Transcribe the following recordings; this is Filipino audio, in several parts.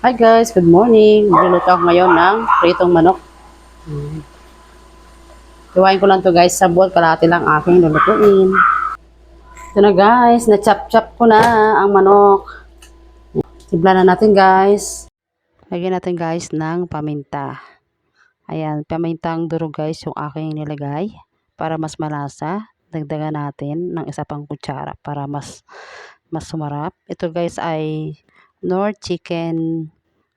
Hi guys, good morning. Magluluto ako ngayon ng pritong manok. Hmm. Ko lang to guys sa bowl, kalahati lang aking lulutuin. Ito na guys, na-chop-chop ko na ang manok. Timpla na natin guys. Lagyan natin guys ng paminta. Ayan, pamintang durog guys yung aking nilagay para mas malasa. Dagdagan natin ng isa pang kutsara para mas mas sumarap. Ito guys ay Nor chicken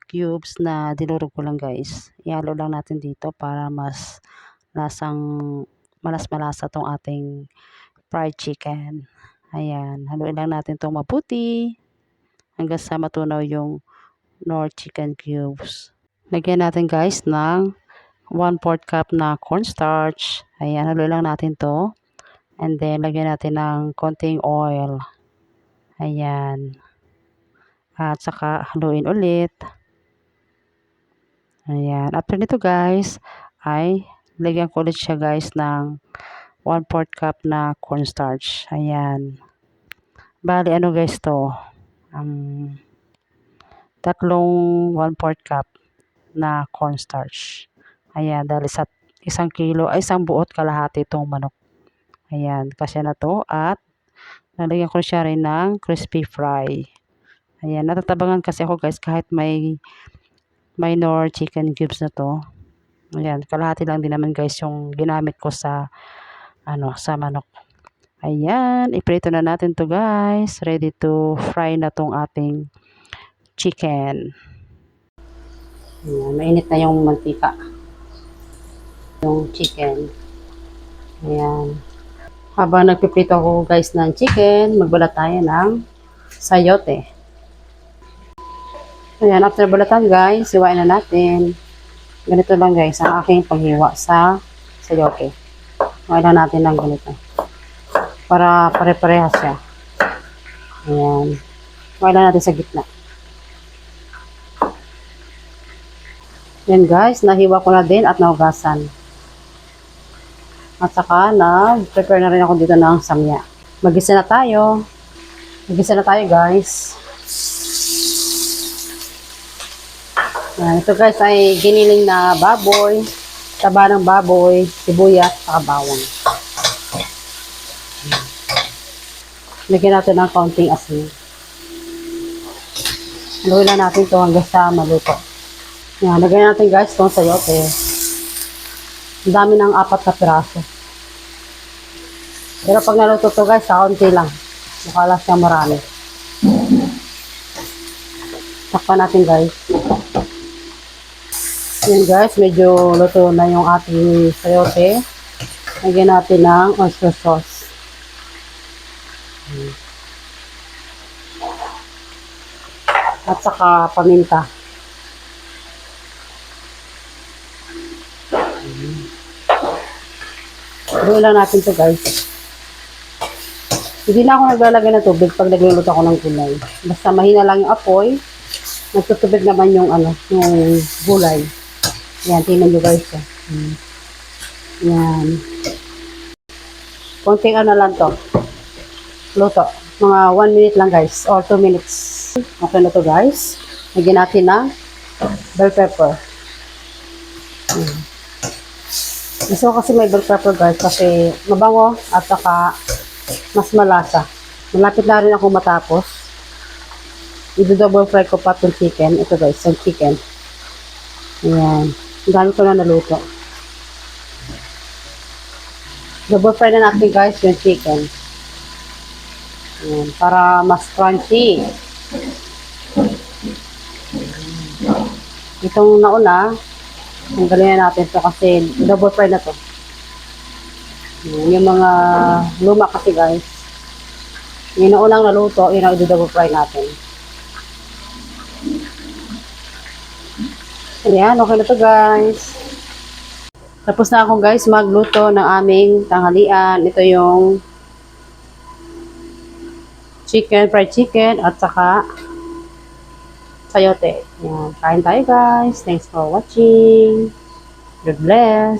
cubes na dinurog ko lang guys. Ihalo lang natin dito para mas lasang malas malasa tong ating fried chicken. Ayan, haluin lang natin tong mabuti hanggang sa matunaw yung Nor chicken cubes. Lagyan natin guys ng 1 4 cup na cornstarch. Ayan, haluin lang natin to. And then, lagyan natin ng konting oil. Ayan. At saka, haluin ulit. Ayan. After nito guys, ay lagyan ko ulit siya guys ng 1 4 cup na cornstarch. Ayan. Bali, ano guys to? Um, tatlong 1 4 cup na cornstarch. Ayan. Dahil sa isang kilo, ay isang buot kalahati itong manok. Ayan, kasya na to. At, nalagyan ko siya rin ng crispy fry. Ayan, natatabangan kasi ako guys kahit may minor chicken cubes na to. Ayan, kalahati lang din naman guys yung ginamit ko sa, ano, sa manok. Ayan, iprito na natin to guys. Ready to fry na tong ating chicken. Ayan, mainit na yung mantika. Yung chicken. Ayan. Habang nagpiprito ako guys ng chicken, magbalat tayo ng sayote. Ayan, after balatan guys, iwain na natin. Ganito lang guys, ang aking paghiwa sa sayote. Iwain na natin ng ganito. Para pare-parehas siya. Ayan. Iwain na natin sa gitna. Yan guys, nahiwa ko na din at nahugasan. At saka na-prepare na rin ako dito ng samya. Magisa na tayo. Magisa na tayo guys. Yan, ito guys ay giniling na baboy, taba ng baboy, sibuyas, saka bawang. Lagyan natin ng kaunting asin. Haluin lang natin ito hanggang sa maluto. Yan, lagyan natin guys itong sayote. Ang dami ng apat na piraso. Pero pag naluto to guys, kaunti lang. Mukha lang siya marami. Takpan natin guys. Yan guys, medyo luto na yung ating sayote. Lagyan natin ng oyster sauce. At saka paminta. Pero lang natin to guys. Hindi na ako naglalagay ng tubig pag nagluluto ako ng gulay. Basta mahina lang yung apoy. Nagtutubig naman yung ano, yung gulay. Yan, tingnan nyo guys. Oh. Hmm. Yan. Konting ano lang to. Luto. Mga 1 minute lang guys. Or 2 minutes. Okay na to guys. Lagyan natin ng bell pepper. Hmm. Gusto kasi may bell pepper guys kasi mabango at saka mas malasa. Malapit na rin ako matapos. I-double fry ko pa itong chicken. Ito guys, yung chicken. Ayan. Dami ko na naluto. Double fry na natin guys yung chicken. Ayan. Para mas crunchy. Itong nauna, tanggalin na natin to kasi double fry na to. Yung mga luma kasi guys. Yung naunang naluto, yun ang i-double fry natin. Ayan, okay na to guys. Tapos na ako guys magluto ng aming tanghalian. Ito yung chicken, fried chicken at saka sayote. Ayan, kain tayo guys. Thanks for watching. God bless.